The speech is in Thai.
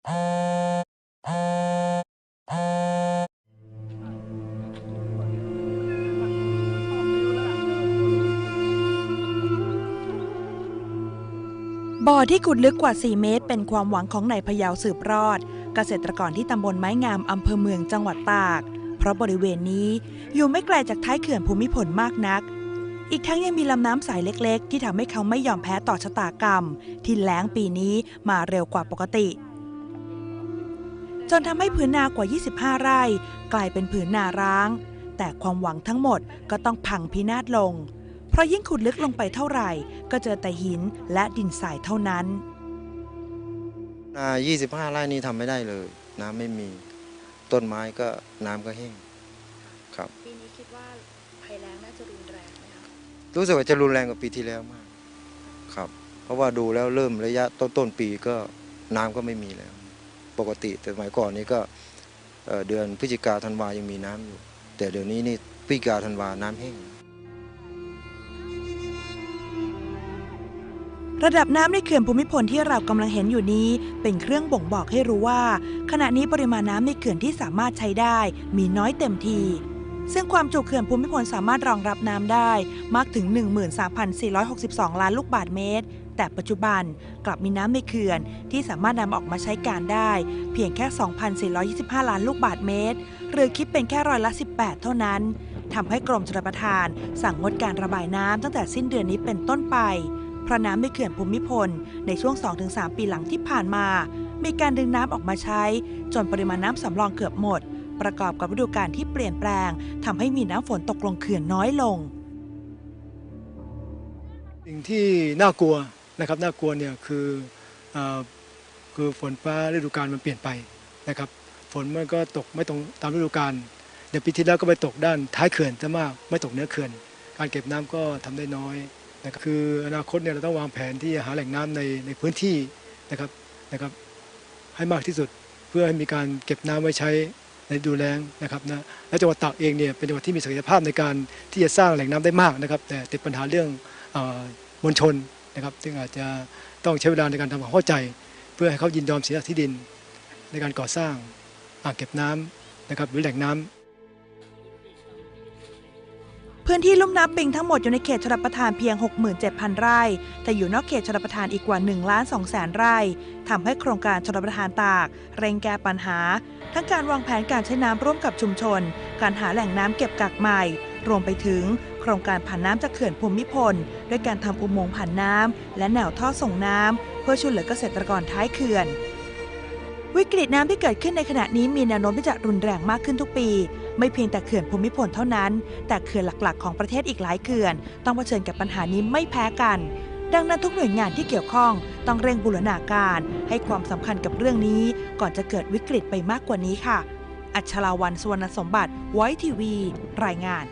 บ่อที่ขุดลึกกว่า 4 เมตร เป็นความหวังของนายพยาวสืบรอด เกษตรกรที่ตำบลไม้งามอำเภอเมืองจังหวัดตาก เพราะบริเวณนี้อยู่ไม่ไกลจากท้ายเขื่อนภูมิพลมากนัก อีกทั้งยังมีลำน้ำสายเล็ก ๆ ที่ทำให้เขาไม่ยอมแพ้ต่อชะตากรรม ที่แล้งปีนี้มาเร็วกว่าปกติ จนทำให้ผืนนากว่า 25 ไร่ กลายเป็นผืนนาร้าง แต่ความหวังทั้งหมดก็ต้องพังพินาศลง เพราะยิ่งขุดลึกลงไปเท่าไหร่ ก็เจอแต่หินและดินทรายเท่านั้น นา25 ไร่นี้ทำไม่ได้เลย น้ำไม่มีต้นไม้ก็น้ำก็แห้งครับ ปีนี้คิดว่าภัยแล้งน่าจะรุนแรงไหมคะรู้สึกว่าจะรุนแรงกว่าปีที่แล้วมาก ครับ เพราะว่าดูแล้วเริ่มระยะต้นต้นๆปีก็น้ำก็ไม่มีแล้ว ปกติ แต่สมัยก่อนนี้ก็เดือนพฤศจิกาธันวายังมีน้ำอยู่ แต่เดี๋ยวนี้นี่พฤศจิกาธันวาน้ำแห้งระดับน้ำในเขื่อนภูมิพลที่เรากำลังเห็นอยู่นี้ เป็นเครื่องบ่งบอกให้รู้ว่า ขณะนี้ปริมาณน้ำในเขื่อนที่สามารถใช้ได้ มีน้อยเต็มที ซึ่งความจุเขื่อนภูมิพลสามารถรองรับน้ำได้มากถึง 13,462 ล้านลูกบาศก์เมตร แต่ปัจจุบันกลับมีน้ำในเขื่อน ที่สามารถนำออกมาใช้การได้ เพียงแค่ 2,425 ล้านลูกบาศก์เมตร หรือคิดเป็นแค่ร้อยละ 18 เท่านั้นทำให้กรมชลประทานสั่งงดการระบายน้ำตั้งแต่สิ้นเดือนนี้เป็นต้นไปเพราะน้ำในเขื่อนภูมิพล ในช่วง 2-3 ปีหลังที่ผ่านมา มีการดึงน้ำออกมาใช้ จนปริมาณน้ำสำรองเกือบหมด ประกอบกับฤดูกาลที่เปลี่ยนแปลงทำให้มีน้ำฝนตกลงเขื่อนน้อยลง สิ่งที่น่ากลัว นะครับน่ากลัวเนี่ยคืออคือฝนฟ้าฤดูกาลมันเปลี่ยนไปนะครับ ฝนมันก็ตกไม่ตรงตามฤดูกาลเดี๋ยวปีที่แล้วก็ไปตกด้านท้ายเขื่อนซะมากไม่ตกเหนื้อเขื่อน การเก็บน้ำก็ทำได้น้อยนะครับคืออนาคตเนี่ยเราต้องวางแผนที่จะหาแหล่งน้ำในในพื้นที่นะครับนะครับให้มากที่สุดเพื่อให้มีการเก็บน้ำไว้ใช้ในดูแลงนะครับนะและจังหวัดตากเองเนี่ยเป็นจังหวัดที่มีศักยภาพในการที่จะสร้างแหล่งน้ำได้มากนะครับ แต่ติดปัญหาเรื่องอมวลชน นะครับ ซึ่งอาจจะต้องใช้เวลาในการทำความเข้าใจ เพื่อให้เขายินยอมเสียที่ดิน ในการก่อสร้างอ่างเก็บน้ำนะครับหรือแหล่งน้ำพื้นที่ลุ่มน้ำปิงทั้งหมดอยู่ในเขตชลประทานเพียง 67,000 ไร่ แต่อยู่นอกเขตชลประทานอีกกว่า1ล้าน2แสนไร่ทำให้โครงการชลประทานตาก เร่งแก้ปัญหา ทั้งการวางแผนการใช้น้ำร่วมกับชุมชน การหาแหล่งน้ำเก็บกักใหม่ รวมไปถึงโครงการผ่านน้ำจากเขื่อนภูมิพล ด้วยการทำอุโมงค์ผ่านน้ำและแนวท่อส่งน้ำเพื่อช่วยเหลือเกษตรกรท้ายเขื่อน วิกฤตน้ำที่เกิดขึ้นในขณะนี้มีแนวโน้มที่จะรุนแรงมากขึ้นทุกปี ไม่เพียงแต่เขื่อนภูมิพลเท่านั้น แต่เขื่อนหลักๆ ของประเทศอีกหลายเขื่อน ต้องเผชิญกับปัญหานี้ไม่แพ้กันดังนั้นทุกหน่วยงานที่เกี่ยวข้องต้องเร่งบูรณาการ ให้ความสำคัญกับเรื่องนี้ ก่อนจะเกิดวิกฤตไปมากกว่านี้ค่ะ อัชราวันสวรรณสมบัติไว้ทีวี รายงาน